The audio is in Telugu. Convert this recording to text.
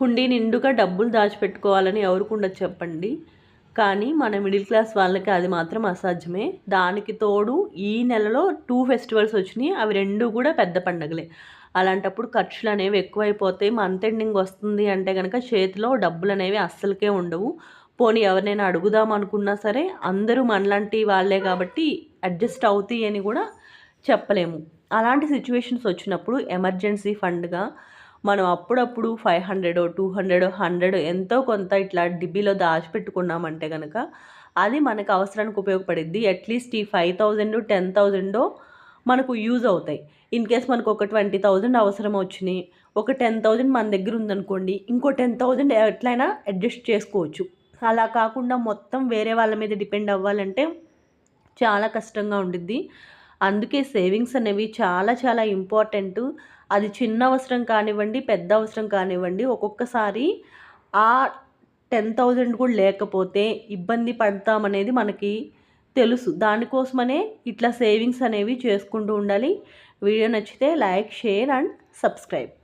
హుండీ నిండుగా డబ్బులు దాచిపెట్టుకోవాలని ఎవరికి చెప్పండి. కానీ మన మిడిల్ క్లాస్ వాళ్ళకి అది మాత్రం అసాధ్యమే. దానికి తోడు ఈ నెలలో టూ ఫెస్టివల్స్ వచ్చినాయి. అవి రెండు కూడా పెద్ద పండగలే. అలాంటప్పుడు ఖర్చులు అనేవి ఎక్కువైపోతాయి. మంత్ ఎండింగ్ వస్తుంది అంటే కనుక చేతిలో డబ్బులు అనేవి అస్సలకే ఉండవు. పోనీ ఎవరినైనా అడుగుదాం అనుకున్నా సరే అందరూ మనలాంటి వాళ్ళే కాబట్టి అడ్జస్ట్ అవుతాయి అని కూడా చెప్పలేము. అలాంటి సిచ్యువేషన్స్ వచ్చినప్పుడు ఎమర్జెన్సీ ఫండ్గా మనం అప్పుడప్పుడు five hundred two hundred hundred ఎంతో కొంత ఇట్లా డిబ్బీలో దాచిపెట్టుకున్నామంటే కనుక అది మనకు అవసరానికి ఉపయోగపడిద్ది. అట్లీస్ట్ ఈ ఫైవ్ థౌజండ్ టెన్ థౌజండో మనకు యూజ్ అవుతాయి. ఇన్ కేస్ మనకు ఒక ట్వంటీ థౌజండ్ అవసరం వచ్చినాయి ఒక టెన్ థౌజండ్ మన దగ్గర ఉందనుకోండి ఇంకో టెన్ థౌజండ్ ఎట్లయినా అడ్జస్ట్ చేసుకోవచ్చు. అలా కాకుండా మొత్తం వేరే వాళ్ళ మీద డిపెండ్ అవ్వాలంటే చాలా కష్టంగా ఉండిద్ది. అందుకే సేవింగ్స్ అనేవి చాలా చాలా ఇంపార్టెంట్. అది చిన్న అవసరం కానివ్వండి పెద్ద అవసరం కానివ్వండి ఒక్కొక్కసారి ఆ టెన్ థౌజండ్ కూడా లేకపోతే ఇబ్బంది పడతామనేది మనకి తెలుసు. దానికోసమనే ఇట్లా సేవింగ్స్ అనేవి చేసుకుంటూ ఉండాలి. వీడియో నచ్చితే లైక్ షేర్ అండ్ సబ్స్క్రైబ్.